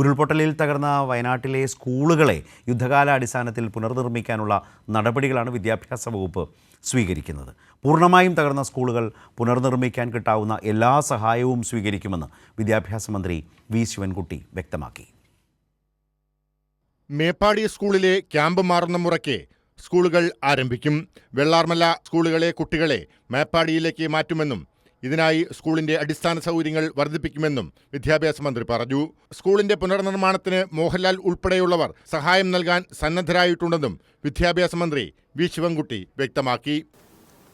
ഉരുൾപൊട്ടലിൽ തകർന്ന വയനാട്ടിലെ സ്കൂളുകളെ യുദ്ധകാലാടിസ്ഥാനത്തിൽ പുനർനിർമ്മിക്കാനുള്ള നടപടികളാണ് വിദ്യാഭ്യാസ വകുപ്പ് സ്വീകരിക്കുന്നത്. പൂർണമായും തകർന്ന സ്കൂളുകൾ പുനർനിർമ്മിക്കാൻ കിട്ടാവുന്ന എല്ലാ സഹായവും സ്വീകരിക്കുമെന്ന് വിദ്യാഭ്യാസ മന്ത്രി വി. ശിവൻകുട്ടി വ്യക്തമാക്കി. മേപ്പാടി സ്കൂളിലെ ക്യാമ്പ് മാറുന്ന മുറയ്ക്ക് സ്കൂളുകൾ ആരംഭിക്കും. വെള്ളാർമല സ്കൂളുകളെ കുട്ടികളെ മേപ്പാടിയിലേക്ക് മാറ്റുമെന്നും ഇതിനായി സ്കൂളിന്റെ അടിസ്ഥാന സൗകര്യങ്ങൾ വർദ്ധിപ്പിക്കുമെന്നും വിദ്യാഭ്യാസ മന്ത്രി പറഞ്ഞു. സ്കൂളിന്റെ പുനർനിർമ്മാണത്തിന് മോഹൻലാൽ ഉൾപ്പെടെയുള്ളവർ സഹായം നൽകാൻ സന്നദ്ധരായിട്ടുണ്ടെന്നും വിദ്യാഭ്യാസ മന്ത്രി വി. ശിവൻകുട്ടി വ്യക്തമാക്കി.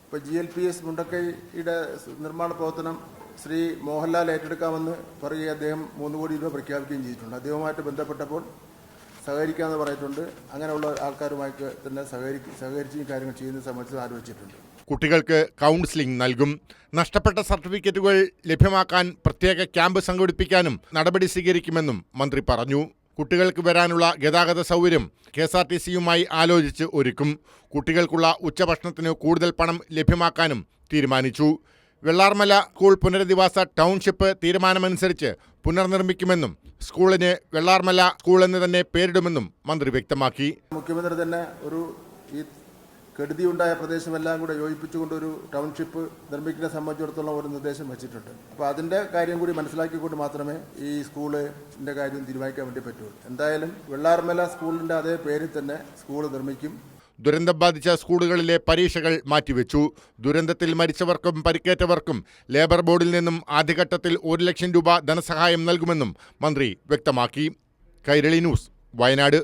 ഇപ്പോൾ ജി എൽ പി എസ് മുണ്ടക്കൈയുടെ നിർമ്മാണ പ്രവർത്തനം ശ്രീ മോഹൻലാൽ ഏറ്റെടുക്കാമെന്ന് പറയുകയും അദ്ദേഹം മൂന്ന് കോടി രൂപ പ്രഖ്യാപിക്കുകയും ചെയ്തിട്ടുണ്ട്. അദ്ദേഹവുമായിട്ട് ബന്ധപ്പെട്ടപ്പോൾ സഹകരിക്കാമെന്ന് പറഞ്ഞിട്ടുണ്ട്. അങ്ങനെയുള്ള ആൾക്കാരുമായിട്ട് തന്നെ സഹകരി സഹകരിച്ച് ഈ കാര്യങ്ങൾ ചെയ്യുന്നത് സംബന്ധിച്ച് ആലോചിച്ചിട്ടുണ്ട്. കുട്ടികൾക്ക് കൗൺസിലിംഗ് നൽകും. നഷ്ടപ്പെട്ട സർട്ടിഫിക്കറ്റുകൾ ലഭ്യമാക്കാൻ പ്രത്യേക ക്യാമ്പ് സംഘടിപ്പിക്കാനും നടപടി സ്വീകരിക്കുമെന്നും മന്ത്രി പറഞ്ഞു. കുട്ടികൾക്ക് വരാനുള്ള ഗതാഗത സൗകര്യം കെ എസ് ആർ ടി സിയുമായി ആലോചിച്ച് ഒരുക്കും. കുട്ടികൾക്കുള്ള ഉച്ചഭക്ഷണത്തിന് കൂടുതൽ പണം ലഭ്യമാക്കാനും തീരുമാനിച്ചു. വെള്ളാർമല സ്കൂൾ പുനരധിവാസ ടൗൺഷിപ്പ് തീരുമാനമനുസരിച്ച് പുനർനിർമ്മിക്കുമെന്നും സ്കൂളിന് വെള്ളാർമല സ്കൂൾ എന്ന് തന്നെ പേരിടുമെന്നും മന്ത്രി വ്യക്തമാക്കി. മുഖ്യമന്ത്രി തന്നെ ഒരു ഈ കെടുതിയുണ്ടായ പ്രദേശമെല്ലാം കൂടെ യോജിപ്പിച്ചുകൊണ്ട് ഒരു ടൗൺഷിപ്പ് നിർമ്മിക്കുന്ന സംബന്ധിച്ചിടത്തോളം ഒരു നിർദ്ദേശം വെച്ചിട്ടുണ്ട്. അപ്പോൾ അതിന്റെ കാര്യം കൂടി മനസ്സിലാക്കിക്കൊണ്ട് മാത്രമേ ഈ സ്കൂളിന്റെ കാര്യം തീരുമാനിക്കാൻ വേണ്ടി പറ്റുള്ളൂ എന്തായാലും വെള്ളാർമല സ്കൂളിന്റെ അതേ പേരിൽ തന്നെ സ്കൂൾ നിർമ്മിക്കും. ദുരന്തം ബാധിച്ച സ്കൂളുകളിലെ പരീക്ഷകൾ മാറ്റിവെച്ചു. ദുരന്തത്തിൽ മരിച്ചവർക്കും പരിക്കേറ്റവർക്കും ലേബർ ബോർഡിൽ നിന്നും ആദ്യഘട്ടത്തിൽ ഒരു ലക്ഷം രൂപ ധനസഹായം നൽകുമെന്നും മന്ത്രി വ്യക്തമാക്കി. കൈരളി ന്യൂസ് വയനാട്.